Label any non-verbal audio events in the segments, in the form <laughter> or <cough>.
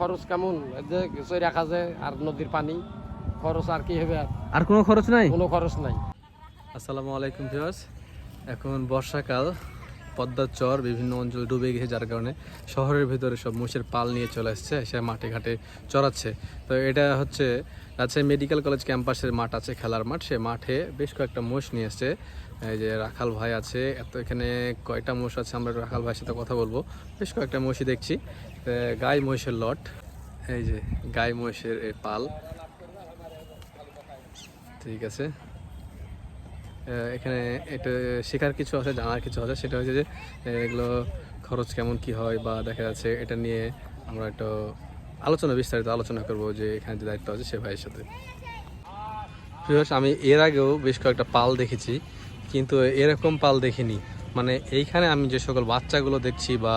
খরচ কেমন? যে কিছুই রাখা যায় আর নদীর পানি খরচ আর কি হবে আর আর কোনো খরচ নাই? কোনো খরচ নাই। আসসালামু আলাইকুম ফিরোজ এখন বর্ষাকাল। পদ্মার চর বিভিন্ন অঞ্চল ডুবে গেছে, যার কারণে শহরের ভিতরে সব মোষের পাল নিয়ে চলে আসছে, এসে মাঠে ঘাটে চড়াচ্ছে। তো এটা হচ্ছে, রাজশাহী মেডিকেল কলেজ ক্যাম্পাসের মাঠ আছে, খেলার মাঠ। সে মাঠে বেশ কয়েকটা মোষ নিয়ে এসছে এই যে রাখাল ভাই আছে, এত এখানে কয়টা মোষ আছে আমরা রাখাল ভাইয়ের সাথে কথা বলব। বেশ কয়েকটা মোষই দেখছি। গাই মহিষের লট, এই যে গাই মহিষের পাল। ঠিক আছে। এখানে এটা শেখার কিছু আছে, জানার কিছু আছে। সেটা হচ্ছে যে এগুলো খরচ কেমন কি হয় বা দেখা যাচ্ছে এটা নিয়ে আমরা একটু আলোচনা, বিস্তারিত আলোচনা করব যে এখানে যে দায়িত্ব আছে সে ভাইয়ের সাথে। প্রিয়স আমি এর আগেও বেশ কয়েকটা পাল দেখেছি, কিন্তু এরকম পাল দেখিনি। মানে এইখানে আমি যে সকল বাচ্চাগুলো দেখছি বা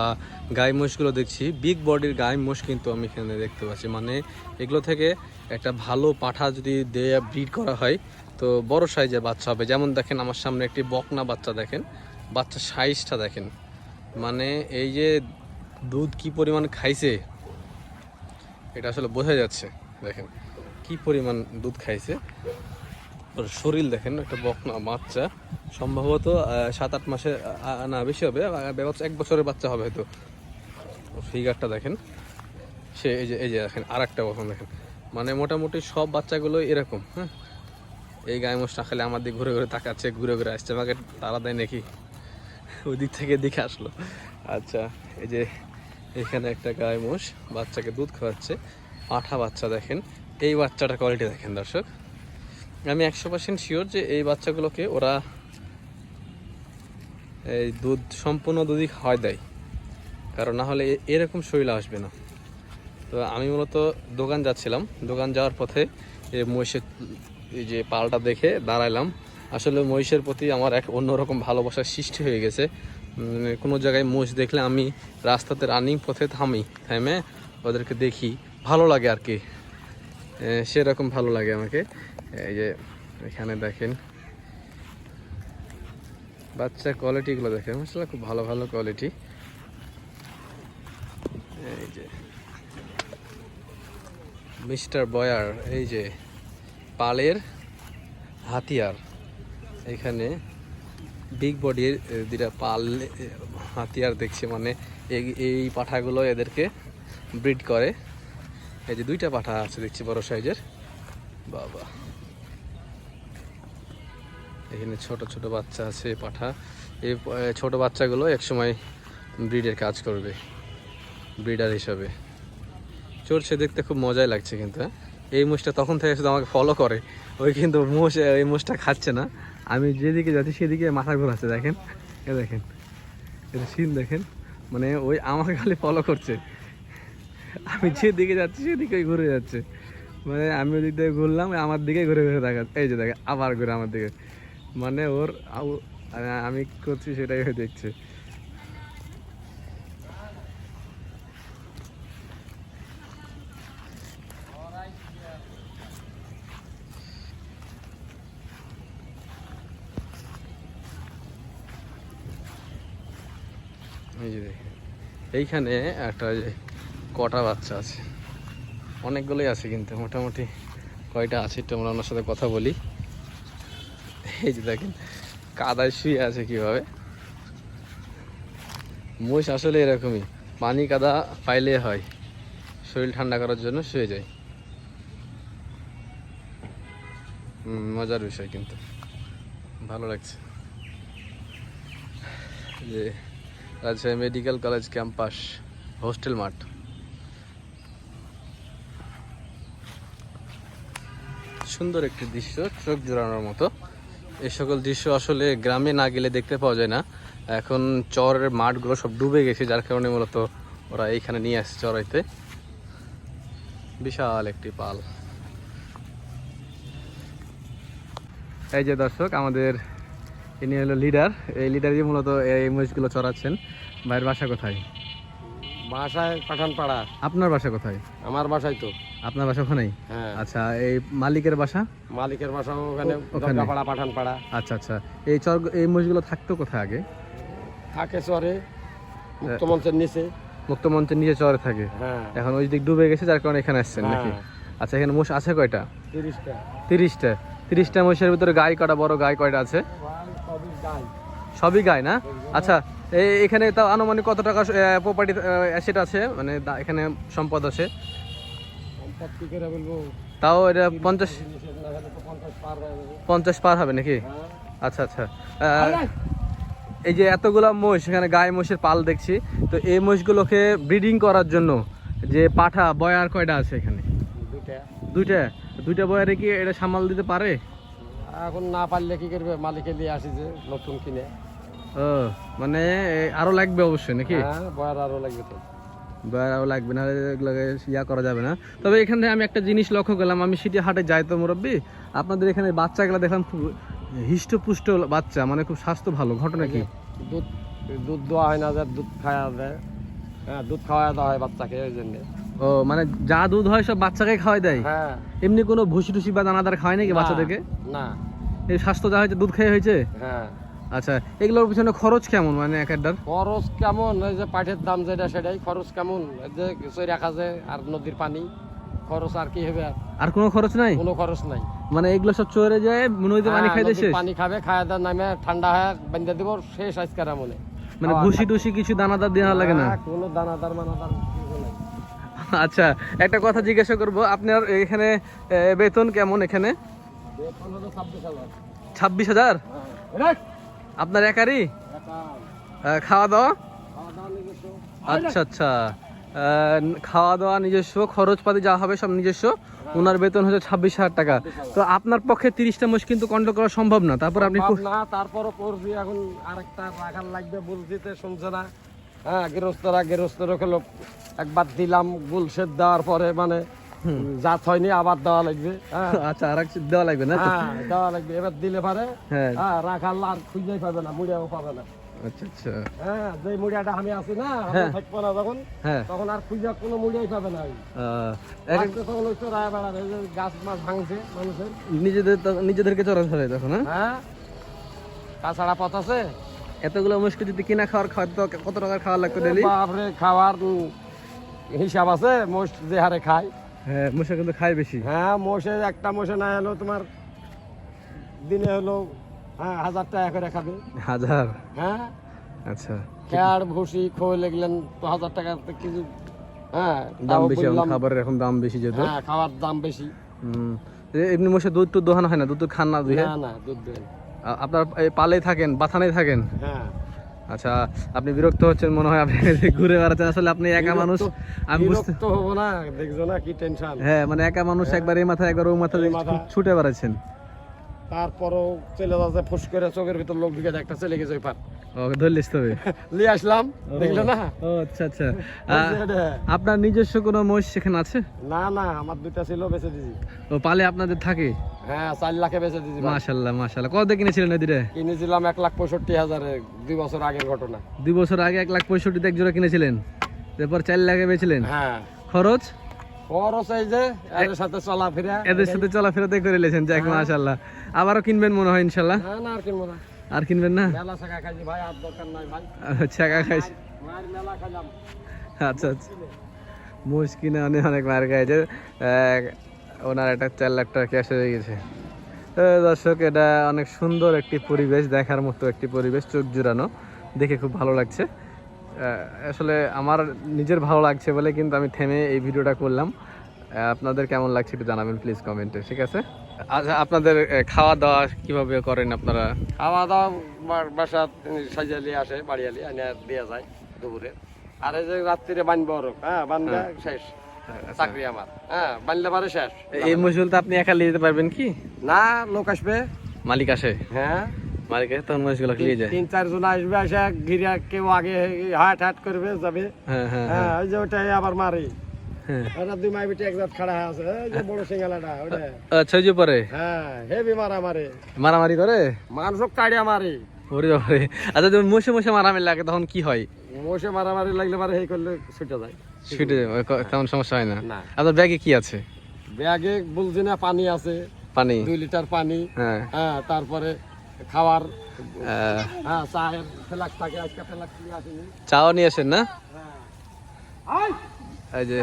গাই মোষগুলো দেখছি বিগ বডির গাই মোষ কিন্তু আমি এখানে দেখতে পাচ্ছি। মানে এগুলো থেকে একটা ভালো পাঠা যদি দেয়া ব্রিড করা হয় তো বড় সাইজের বাচ্চা হবে। যেমন দেখেন আমার সামনে একটি বকনা বাচ্চা দেখেন। বাচ্চা সাইজটা দেখেন। মানে এই যে দুধ কি পরিমাণ খাইছে, এটা আসলে বোঝা যাচ্ছে। দেখেন, কি পরিমাণ দুধ খাইছে। ওর শরীর দেখেন, একটা বকনা বাচ্চা। সম্ভবত সাত আট মাসে না, বেশি হবে। এক বছরের বাচ্চা হবে হয়তো। ফিগারটা দেখেন। সে এই যে এই যে দেখেন আর একটা দেখেন। মানে মোটামুটি সব বাচ্চাগুলো এরকম হ্যাঁ? এই গায়ে মোষটা খালি আমার দিকে ঘুরে ঘুরে তাকাচ্ছে, ঘুরে ঘুরে আসছে। আমাকে তারা দেয় নাকি? ওই দিক থেকে দিকে আসলো। আচ্ছা এই যে এখানে একটা গায়ে মোষ, বাচ্চাকে দুধ খাওয়াচ্ছে। আঠা বাচ্চা দেখেন। এই বাচ্চাটা কোয়ালিটি দেখেন দর্শক। আমি একশো পার্সেন্ট শিওর যে এই বাচ্চাগুলোকে ওরা এই দুধ, সম্পূর্ণ দুধই খাওয়াই দেয়। কারণ না হলে এরকম শরীর আসবে না। তো আমি মূলত দোকান যাচ্ছিলাম। দোকান যাওয়ার পথে এই মহিষের এই যে পালটা দেখে দাঁড়াইলাম। আসলে মহিষের প্রতি আমার এক অন্যরকম ভালোবাসার সৃষ্টি হয়ে গেছে। কোনো জায়গায় মোষ দেখলে আমি রাস্তাতে রানিং পথে থামি, থামে ওদেরকে দেখি। ভালো লাগে আর কি। সেরকম ভালো লাগে আমাকে। এই যে এখানে দেখেন। বাচ্চার কোয়ালিটিগুলো দেখেন। আসলে খুব ভালো ভালো কোয়ালিটি এই যে মিস্টার বয়ার, এই যে পালের হাতিয়ার। এখানে বিগ বডির দুটা পাল হাতিয়ার দেখছি মানে এই পাঠাগুলো এদেরকে ব্রিড করে। এই যে দুইটা পাঠা আছে দেখছি বড় সাইজের। বাবা। এখানে ছোট ছোট বাচ্চা আছে পাঠা। এই ছোট বাচ্চাগুলো একসময় ব্রিডের কাজ করবে। ব্রিডার হিসাবে। চলছে দেখতে খুব মজাই লাগছে কিন্তু হ্যাঁ? এই মোষটা তখন থেকে শুধু আমাকে ফলো করে। ওই কিন্তু মোষ, এই মোষটা খাচ্ছে না। আমি যেদিকে যাচ্ছি সেদিকে মাথা ঘোরাচ্ছে দেখেন? এ দেখেন। এটা সিন দেখেন। মানে ওই আমাকে খালি ফলো করছে। আমি যেদিকে যাচ্ছি সেদিকে ঘুরে যাচ্ছে। মানে আমি ওদিক থেকে ঘুরলাম, আমার দিকে ঘুরে ঘুরে দেখা এই যে দেখে আবার ঘুরে আমার দিকে। মানে ওর আমি করছি সেটাই দেখছে। এইখানে একটা কটা বাচ্চা আছে। অনেকগুলোই আছে কিন্তু, মোটামুটি কয়টা আছে একটু আমরা ওনার সাথে কথা বলি। এই যে দেখেন, কাদায় শুয়ে আছে কীভাবে। মোষ আসলে এরকমই, পানি কাদা পাইলে হয়, শরীর ঠান্ডা করার জন্য শুয়ে যায়। মজার বিষয় কিন্তু, ভালো লাগছে। যে Rajshahi medical college campus hostel মাঠ। সুন্দর একটি দৃশ্য, চোখ জোড়ানোর মতো। এই সকল দৃশ্য আসলে গ্রামে না গেলে দেখতে পাওয়া যায় না। এখন চরের মাঠগুলো সব ডুবে গেছে, যার কারণে মূলত ওরা এইখানে নিয়ে আসছে চড়াইতে বিশাল একটি পাল। এই যে দর্শক, আমাদের ইনি হলো লিডার এই লিডারই মূলত এই মহিষগুলো চড়াচ্ছেন। ভাইয়ের বাসা কোথায়? বাসায় পাঠান পাড়া আপনার বাসা কোথায়? আমার বাসায় তো। আপনার বাসা ওখানেই? হ্যাঁ। আচ্ছা এই মালিকের বাসা? মালিকের বাসা ওখানে ও- ওখানে। পাড়া পাঠান পাড়া আচ্ছা আচ্ছা। এই চর এই মহিষগুলো থাকতো কোথায় আগে? থাকে চরে মুক্ত মঞ্চের নিচে। মুক্তমঞ্চের নিচে চরে থাকে? হ্যাঁ। এখন ওই দিক ডুবে গেছে যার কারণে এখানে আসছেন নাকি? হ্যাঁ। আচ্ছা এখানে মোষ আছে কয়টা? তিরিশটা। তিরিশটা। তিরিশটা মোষের ভিতরে গাই কটা বড় গাই কয়টা আছে? সবই গায় না? আচ্ছা এই- এখানে তাও আনুমানিক কত টাকা প্রপার্টি অ্যাসেট আছে? মানে এখানে সম্পদ আছে? তাও এটা পঞ্চাশ পঞ্চাশ পার হবে নাকি? হ্যাঁ। আচ্ছা আচ্ছা। এই যে এতগুলা মোষ এখানে গায়ে মোষের পাল দেখছি। তো এই মোষগুলোকে ব্রিডিং করার জন্য যে পাঠা বয়ার কয়টা আছে এখানে? দুইটা? দুইটা বয়ারে কি এটা সামাল দিতে পারে? এখন না পারলে কি করবে? মালিকে নিয়ে আসি যে নতুন কিনে। ও মানে আরও লাগবে অবশ্যই নাকি? হ্যাঁ বয়ার আরও লাগবে তো। আরও লাগবে না ইয়া করা যাবে না। তবে এখানে আমি একটা জিনিস লক্ষ্য করলাম আমি সিটি হাটে যাই তো মুরব্বী আপনাদের এখানে বাচ্চাগুলো দেখলাম খুব হিষ্টপুষ্ট বাচ্চা মানে খুব স্বাস্থ্য ভালো ঘটনা কি? দুধ দুধ দেওয়া হয় না দুধ খাওয়া দেয় হ্যাঁ দুধ খাওয়া দেওয়া হয় বাচ্চাকে ওই জন্য। ও মানে যা দুধ হয় সব বাচ্চাকে খাওয়াই দেয়? হ্যাঁ। এমনি কোনো ভুসি টুসি বা দানাদার খায় নাকি বাচ্চাদেরকে? না। এই স্বাস্থ্য যা হয়েছে দুধ খেয়ে হয়েছে? হ্যাঁ। আচ্ছা এগুলোর পিছনে খরচ কেমন মানে এক একটার? খরচ কেমন? এই যে পাটের দাম যেটা সেটাই খরচ কেমন? এই যে চৈরা খাজে আর নদীর পানি খরচ আর কি হবে? আর? কোনো খরচ নাই? কোনো খরচ নাই। মানে এগুলো সব চরে যায় নদীতে পানি হ্যাঁ, খাইতে নদীর শেষ? পানি খাবে খাওয়া দাওয়া নামে ঠান্ডা হয়ে বেঁধে দিব শেষ আজকার মনে মানে ভুসি টুসি কিছু দানাদার দেওয়া লাগে না? কোনো দানাদার মানাদার কিছু আচ্ছা একটা কথা জিজ্ঞাসা করব আপনার এখানে বেতন কেমন এখানে? ছাব্বিশ হাজার। আপনার একারই? খাওয়া দাওয়া। আচ্ছা আচ্ছা। খাওয়া দাওয়া নিজস্ব খরচপাতি যা হবে সব নিজস্ব। ওনার বেতন হচ্ছে ছাব্বিশ হাজার টাকা। তো আপনার পক্ষে তিরিশটা মোষ কিন্তু কন্ট্রোল করা সম্ভব না। তারপর আপনি না তারপরও করছি এখন আরেকটা রাখার লাগবে বলছি শুনছে না। হ্যাঁ গৃহস্থরা গৃহস্থরা হলো একবার দিলাম গুলশেদ দেওয়ার পরে মানে জাত হয়নি আবার দেওয়া লাগবে হ্যাঁ। <laughs> আচ্ছা আর এক দেওয়া লাগবে না? হ্যাঁ, দেওয়া লাগবে। এবার দিলে পারে হ্যাঁ। হ্যাঁ আর খুঁজেই পাবে না মুড়িয়াও পাবে না। আচ্ছা আচ্ছা। হ্যাঁ যে মুড়িয়াটা আমি আছি না। থাকব না হ্যাঁ। তখন আর খুঁজে কোনো মুড়িয়াই পাবে না তখন ওই চড়ায় বেড়াবে গাছ মাছ ভাঙছে মানুষের। নিজেদের নিজেদেরকে চড়া ধরে তখন হ্যাঁ। তাছাড়া পথ আছে? এতগুলো মুশকিল যদি কিনা খাওয়ার খাওয়া তো কত টাকার খাওয়া লাগতো ডেলি বাপরে খাওয়ার হিসাব আছে মোষ যে হারে খায়। হ্যাঁ মুশা কিন্তু খায় বেশি। হ্যাঁ মোষে একটা মোষে না হলো তোমার দিনে হলো হ্যাঁ হাজার টাকা করে খাবে। হাজার? হ্যাঁ? আচ্ছা। খেয়ার ভুসি খোল এগুলেন তো হাজার টাকার তো কিছু হ্যাঁ দাম বেশি খাবারের এখন দাম বেশি যেহেতু। হ্যাঁ খাওয়ার দাম বেশি। হুম। এমনি মোষে দুধ টুধ দোহানো হয় না? দুধ তো খান না দুই না না দুধ দেন। আ- আপনার পালে থাকেন বাথানে থাকেন? হ্যাঁ। আচ্ছা আপনি বিরক্ত হচ্ছেন মনে হয় আপনি <laughs> ঘুরে বেড়াচ্ছেন। আসলে আপনি একা মানুষ আমি বুঝতে হব না দেখছ না কি টেনশন হ্যাঁ মানে একা মানুষ একবার এই মাথায় একবার ওই মাথা। ছুটে বেড়াচ্ছেন। তারপরও চলে যাচ্ছে ফুস করে চোখের ভিতর লোক ঢুকে একটা চলে গেছে ওই পার। ধরলিস তবে। <laughs> লিয়ে আসলাম দেখলে না? ও আচ্ছা আচ্ছা। আপনার নিজস্ব কোনো মোষ সেখানে আছে? না না আমার দুইটা ছিল বেঁচে দিছি। ও পালে আপনাদের থাকে? হ্যাঁ চার লাখে বেঁচে দিছি মাশাল্লাহ মাশাল্লাহ। কত কিনেছিলেন এদিকে কিনেছিলাম এক লাখ পঁয়ষট্টি হাজারে দুই বছর আগের ঘটনা। দুই বছর আগে এক লাখ পঁয়ষট্টিতে এক জোড়া কিনেছিলেন? এরপর চার লাখে বেছিলেন হ্যাঁ। খরচ? খরচ এই যে এদের সাথে চলাফেরা এদের সাথে চলাফেরাতে করে লেছেন যাক মাশাল্লাহ। আবারও কিনবেন মনে হয় ইনশাল্লাহ। না না আর কিনবো না। আর কিনবেন না? শাখা খাইছি আচ্ছা আচ্ছা আচ্ছা। কিনে অনেক অনেক মার খাইছে ওনার একটা চার লাখ টাকা ক্যাশ হয়ে গেছে। তো দর্শক এটা অনেক সুন্দর একটি পরিবেশ দেখার মতো একটি পরিবেশ চোখ জুড়ানো। দেখে খুব ভালো লাগছে। আসলে আমার নিজের ভালো লাগছে বলে কিন্তু আমি থেমে এই ভিডিওটা করলাম। আপনাদের কেমন লাগছে একটু জানাবেন প্লিজ কমেন্টে ঠিক আছে? আচ্ছা আপনাদের খাওয়া দাওয়া কীভাবে করেন আপনারা? খাওয়া দাওয়া বাসা সাজালি আসে বাড়িয়ালি এনে দেওয়া যায় দুপুরে। আর এই যে রাত্রিরে বানবো ওর হ্যাঁ বানবে শেষ। চাকরি আমার হ্যাঁ বানলে পারে শেষ। এই মজুলটা আপনি একা নিয়ে যেতে পারবেন কি? না লোক আসবে। মালিক আসে? হ্যাঁ। মালিক আসে তখন মহিষগুলো নিয়ে যায়। তিন চারজন আসবে আসে ঘিরে কেউ আগে হাট হাট করবে যাবে। হ্যাঁ হ্যাঁ হ্যাঁ ওই যে ওটাই আবার মারি। হ্যাঁ। দুই মাই বিটি একজাত খাড়া আছে এই যে বড় সিঙ্গালাটা ওটা আচ্ছা যে পরে? হ্যাঁ হেভি মারা মারে মারামারি করে? মানুষক কাড়িয়া মারি। ওরে বাবারে। আচ্ছা যখন মোষে মোষে মারামারি লাগে তখন কি হয়? মোষে মারামারি লাগলে করলে ছুটে যায়। ছুটে তেমন সমস্যা হয় না। আপনার ব্যাগে কি আছে? ব্যাগে বলছি না পানি আছে। পানি? দুই লিটার পানি। হ্যাঁ। হ্যাঁ তারপরে খাওয়ার আহ, হ্যাঁ চায়ের থাকে আজকে ফ্লাক্স নিয়ে আসিনি। চাও নিয়ে আসেন না? হ্যাঁ। এই যে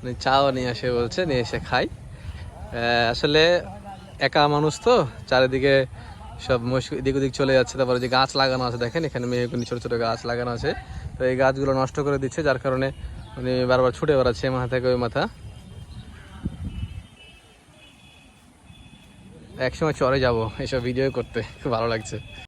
উনি চাও নিয়ে আসে বলছে, নিয়ে এসে খাই। আসলে একা মানুষ তো, চারিদিকে সব মহিষ এদিক ওদিক চলে যাচ্ছে। তারপরে যে গাছ লাগানো আছে, দেখেন এখানে মেহগুনি, ছোট ছোট গাছ লাগানো আছে। তো এই গাছগুলো নষ্ট করে দিচ্ছে, যার কারণে উনি বারবার ছুটে বেড়াচ্ছে মাথা থেকে ওই মাথা। একসময় চরে যাব, এসব ভিডিও করতে, খুব ভালো লাগছে।